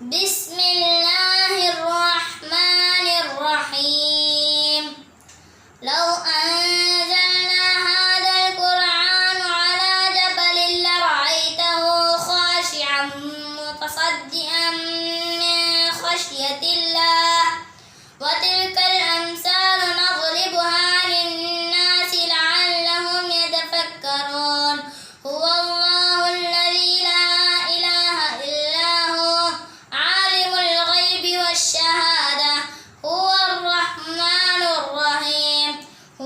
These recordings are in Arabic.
بسم الله الرحمن الرحيم. لو أنزلنا هذا القرآن على جبل لرأيته خاشعا متصدئا من خشية الله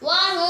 One